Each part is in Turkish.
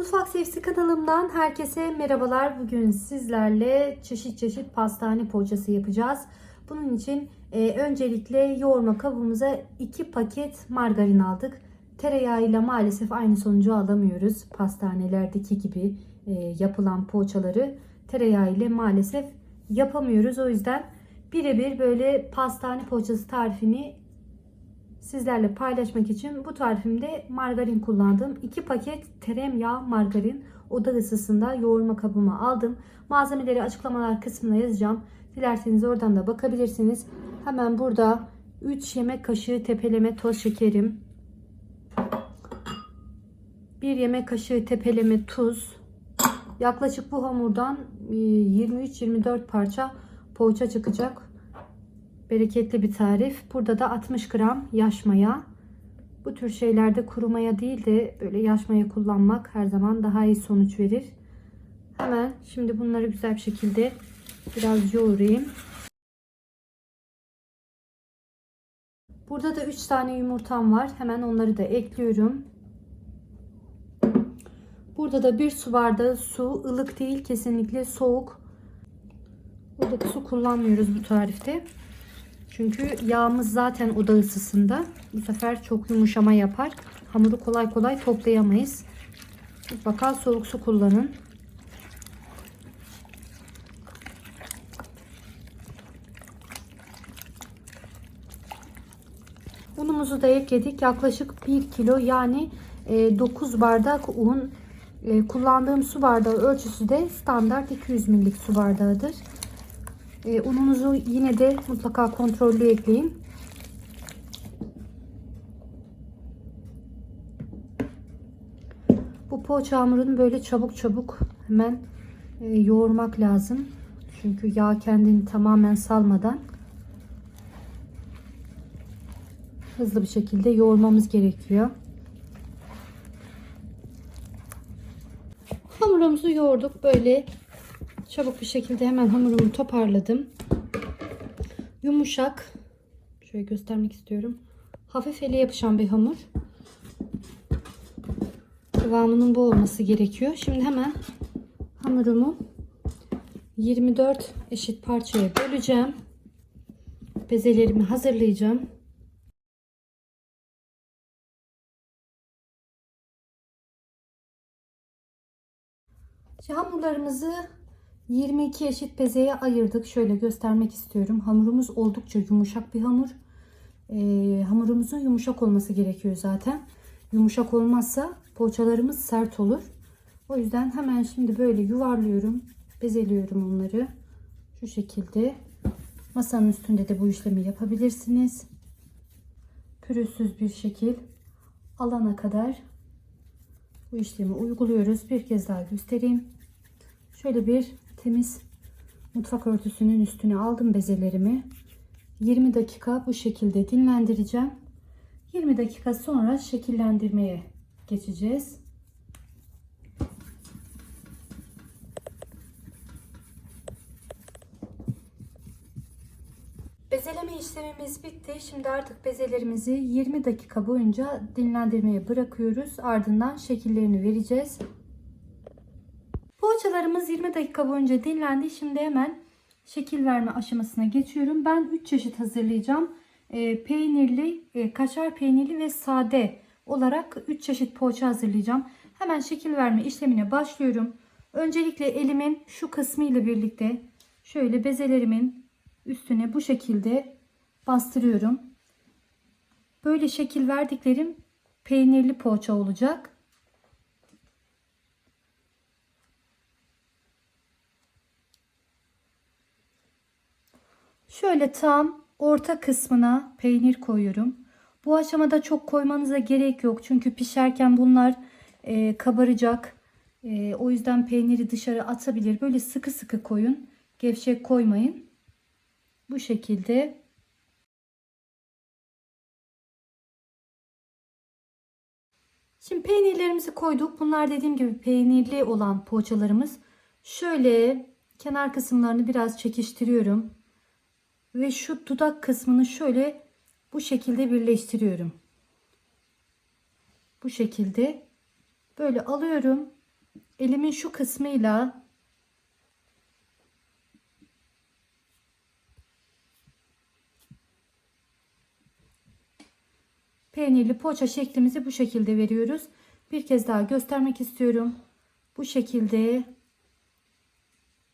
Mutfak Sevgisi kanalımdan herkese merhabalar. Bugün sizlerle çeşit çeşit pastane poğaçası yapacağız. Bunun için e, öncelikle yoğurma kabımıza 2 paket margarin aldık. Tereyağıyla maalesef aynı sonucu alamıyoruz. Pastanelerdeki gibi e, yapılan poğaçaları tereyağı ile maalesef yapamıyoruz. O yüzden birebir böyle pastane poğaçası tarifini sizlerle paylaşmak için bu tarifimde margarin kullandım. 2 paket tereyağı margarin oda ısısında yoğurma kabıma aldım. Malzemeleri açıklamalar kısmına yazacağım. Dilerseniz oradan da bakabilirsiniz. Hemen burada 3 yemek kaşığı tepeleme toz şekerim. 1 yemek kaşığı tepeleme tuz. Yaklaşık bu hamurdan 23-24 parça poğaça çıkacak. Bereketli bir tarif. Burada da 60 gram yaş maya. Bu tür şeylerde kuru maya değil de böyle yaş maya kullanmak her zaman daha iyi sonuç verir. Hemen şimdi bunları güzel bir şekilde biraz yoğurayım. Burada da 3 tane yumurtam var. Hemen onları da ekliyorum. Burada da bir su bardağı su. ılık değil kesinlikle soğuk. Burada su kullanmıyoruz bu tarifte. Çünkü yağımız zaten oda ısısında. Bu sefer çok yumuşama yapar. Hamuru kolay kolay toplayamayız. Mutlaka soğuk su kullanın. Unumuzu da ekledik. Yaklaşık 1 kilo yani 9 bardak un. E, kullandığım su bardağı ölçüsü de standart 200 millik su bardağıdır. E, ununuzu yine de mutlaka kontrollü ekleyin. Bu poğaça hamurunu böyle çabuk çabuk hemen e, yoğurmak lazım. Çünkü yağ kendini tamamen salmadan hızlı bir şekilde yoğurmamız gerekiyor. Hamurumuzu yoğurduk. Böyle çabuk bir şekilde hemen hamurumu toparladım. Yumuşak. Şöyle göstermek istiyorum. Hafif ele yapışan bir hamur. Kıvamının bu olması gerekiyor. Şimdi hemen hamurumu 24 eşit parçaya böleceğim. Bezelerimi hazırlayacağım. Şimdi hamurlarımızı 22 eşit bezeye ayırdık. Şöyle göstermek istiyorum. Hamurumuz oldukça yumuşak bir hamur. Ee, hamurumuzun yumuşak olması gerekiyor zaten. Yumuşak olmazsa poğaçalarımız sert olur. O yüzden hemen şimdi böyle yuvarlıyorum. Bezeliyorum onları. Şu şekilde. Masanın üstünde de bu işlemi yapabilirsiniz. Pürüzsüz bir şekil alana kadar bu işlemi uyguluyoruz. Bir kez daha göstereyim. Şöyle bir temiz mutfak örtüsünün üstüne aldım bezelerimi. 20 dakika bu şekilde dinlendireceğim. 20 dakika sonra şekillendirmeye geçeceğiz. Bezeleme işlemimiz bitti. Şimdi artık bezelerimizi 20 dakika boyunca dinlendirmeye bırakıyoruz. Ardından şekillerini vereceğiz. Poğaçalarımız 20 dakika boyunca dinlendi. Şimdi hemen şekil verme aşamasına geçiyorum. Ben 3 çeşit hazırlayacağım. E, peynirli, e, kaşar peynirli ve sade olarak 3 çeşit poğaça hazırlayacağım. Hemen şekil verme işlemine başlıyorum. Öncelikle elimin şu kısmı ile birlikte şöyle bezelerimin üstüne bu şekilde bastırıyorum. Böyle şekil verdiklerim peynirli poğaça olacak. Şöyle tam orta kısmına peynir koyuyorum. Bu aşamada çok koymanıza gerek yok. Çünkü pişerken bunlar e, kabaracak. E, o yüzden peyniri dışarı atabilir. Böyle sıkı sıkı koyun. Gevşek koymayın. Bu şekilde. Şimdi peynirlerimizi koyduk. Bunlar dediğim gibi peynirli olan poğaçalarımız. Şöyle kenar kısımlarını biraz çekiştiriyorum ve şu dudak kısmını şöyle bu şekilde birleştiriyorum. Bu şekilde böyle alıyorum elimin şu kısmıyla peynirli poğaça şeklimizi bu şekilde veriyoruz. Bir kez daha göstermek istiyorum. Bu şekilde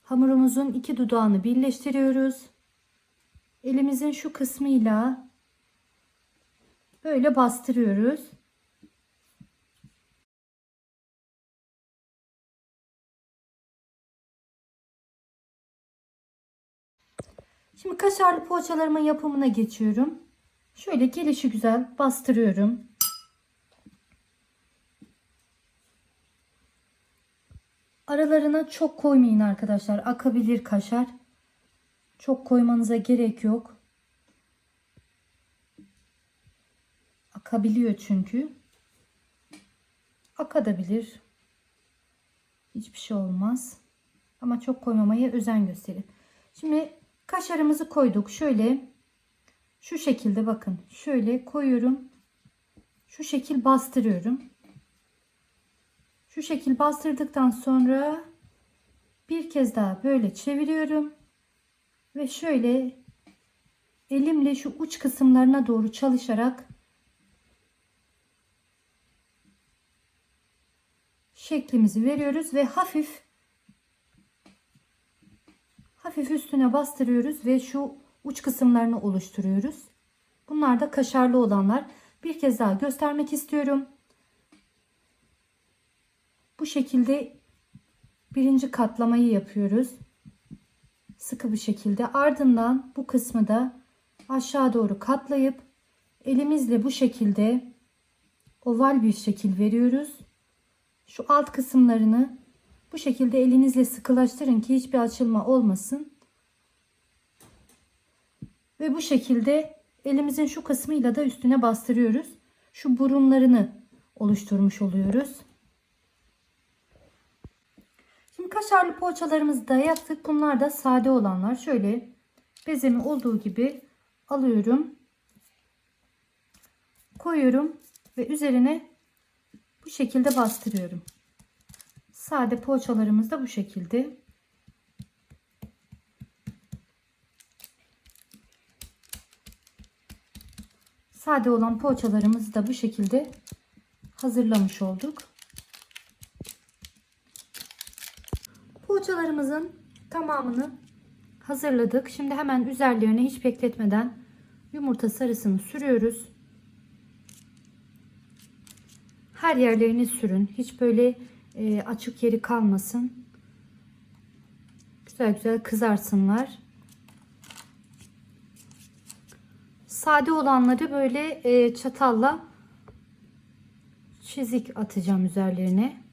hamurumuzun iki dudağını birleştiriyoruz. Elimizin şu kısmıyla böyle bastırıyoruz. Şimdi kaşarlı poğaçalarımın yapımına geçiyorum. Şöyle gelişi güzel bastırıyorum. Aralarına çok koymayın arkadaşlar. Akabilir kaşar. Çok koymanıza gerek yok. Akabiliyor çünkü. Akadabilir. Hiçbir şey olmaz. Ama çok koymamaya özen gösterin. Şimdi kaşarımızı koyduk. Şöyle şu şekilde bakın. Şöyle koyuyorum. Şu şekil bastırıyorum. Şu şekil bastırdıktan sonra bir kez daha böyle çeviriyorum. Ve şöyle elimle şu uç kısımlarına doğru çalışarak şeklimizi veriyoruz ve hafif hafif üstüne bastırıyoruz ve şu uç kısımlarını oluşturuyoruz. Bunlar da kaşarlı olanlar. Bir kez daha göstermek istiyorum. Bu şekilde birinci katlamayı yapıyoruz. Sıkı bir şekilde. Ardından bu kısmı da aşağı doğru katlayıp elimizle bu şekilde oval bir şekil veriyoruz. Şu alt kısımlarını bu şekilde elinizle sıkılaştırın ki hiçbir açılma olmasın. Ve bu şekilde elimizin şu kısmıyla da üstüne bastırıyoruz. Şu burunlarını oluşturmuş oluyoruz. Şimdi kaşarlı poğaçalarımızı da yaptık. Bunlar da sade olanlar. Şöyle bezemi olduğu gibi alıyorum. Koyuyorum ve üzerine bu şekilde bastırıyorum. Sade poğaçalarımız da bu şekilde. Sade olan poğaçalarımızı da bu şekilde hazırlamış olduk. Poğaçalarımızın tamamını hazırladık. Şimdi hemen üzerlerine hiç bekletmeden yumurta sarısını sürüyoruz. Her yerlerini sürün. Hiç böyle e, açık yeri kalmasın. Güzel güzel kızarsınlar. Sade olanları böyle e, çatalla çizik atacağım üzerlerine.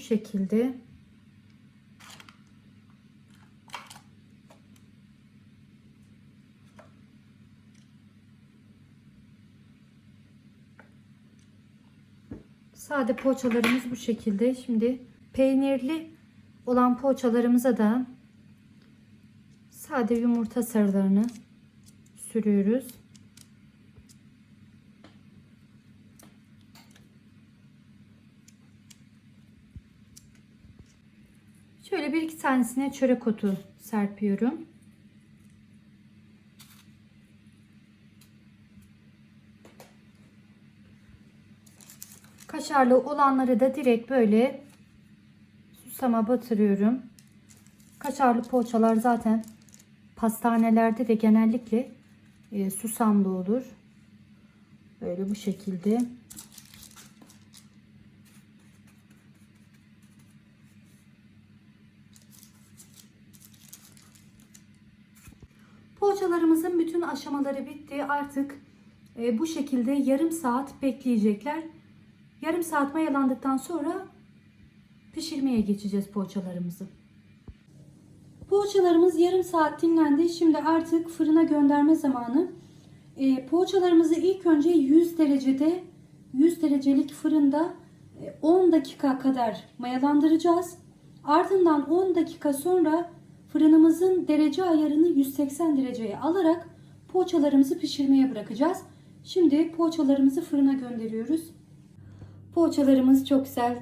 Şekilde Sade poğaçalarımız bu şekilde. Şimdi peynirli olan poğaçalarımıza da sade yumurta sarılarını sürüyoruz. Şöyle bir iki tanesine çörek otu serpiyorum. Kaşarlı olanları da direkt böyle susama batırıyorum. Kaşarlı poğaçalar zaten pastanelerde de genellikle e, susamlı olur. Böyle bu şekilde. Poğaçalarımızın bütün aşamaları bitti. Artık e, bu şekilde yarım saat bekleyecekler. Yarım saat mayalandıktan sonra pişirmeye geçeceğiz poğaçalarımızı. Poğaçalarımız yarım saat dinlendi. Şimdi artık fırına gönderme zamanı. E, poğaçalarımızı ilk önce 100 derecede 100 derecelik fırında e, 10 dakika kadar mayalandıracağız. Ardından 10 dakika sonra fırınımızın derece ayarını 180 dereceye alarak poğaçalarımızı pişirmeye bırakacağız. Şimdi poğaçalarımızı fırına gönderiyoruz. Poğaçalarımız çok güzel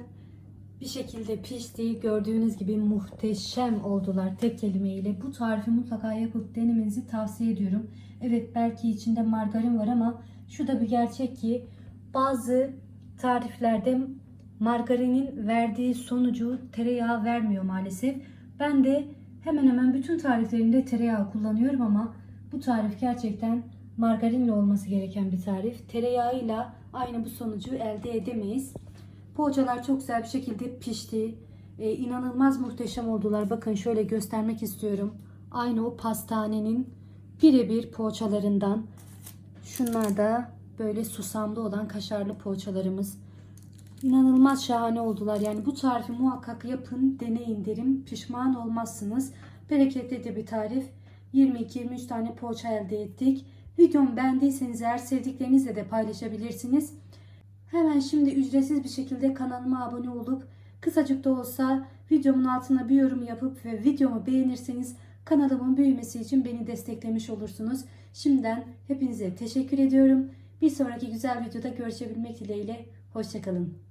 bir şekilde pişti. Gördüğünüz gibi muhteşem oldular tek kelimeyle. Bu tarifi mutlaka yapıp denemenizi tavsiye ediyorum. Evet belki içinde margarin var ama şu da bir gerçek ki bazı tariflerde margarinin verdiği sonucu tereyağı vermiyor maalesef. Ben de hemen hemen bütün tariflerimde tereyağı kullanıyorum ama bu tarif gerçekten margarinle olması gereken bir tarif. Tereyağıyla aynı bu sonucu elde edemeyiz. Poğaçalar çok güzel bir şekilde pişti. Ee, inanılmaz muhteşem oldular. Bakın şöyle göstermek istiyorum. Aynı o pastanenin birebir poğaçalarından. Şunlar da böyle susamlı olan kaşarlı poğaçalarımız. İnanılmaz şahane oldular. Yani bu tarifi muhakkak yapın, deneyin derim. Pişman olmazsınız. Bereketli de bir tarif. 22-23 tane poğaça elde ettik. Videomu beğendiyseniz eğer sevdiklerinizle de paylaşabilirsiniz. Hemen şimdi ücretsiz bir şekilde kanalıma abone olup kısacık da olsa videomun altına bir yorum yapıp ve videomu beğenirseniz kanalımın büyümesi için beni desteklemiş olursunuz. Şimdiden hepinize teşekkür ediyorum. Bir sonraki güzel videoda görüşebilmek dileğiyle. Hoşçakalın.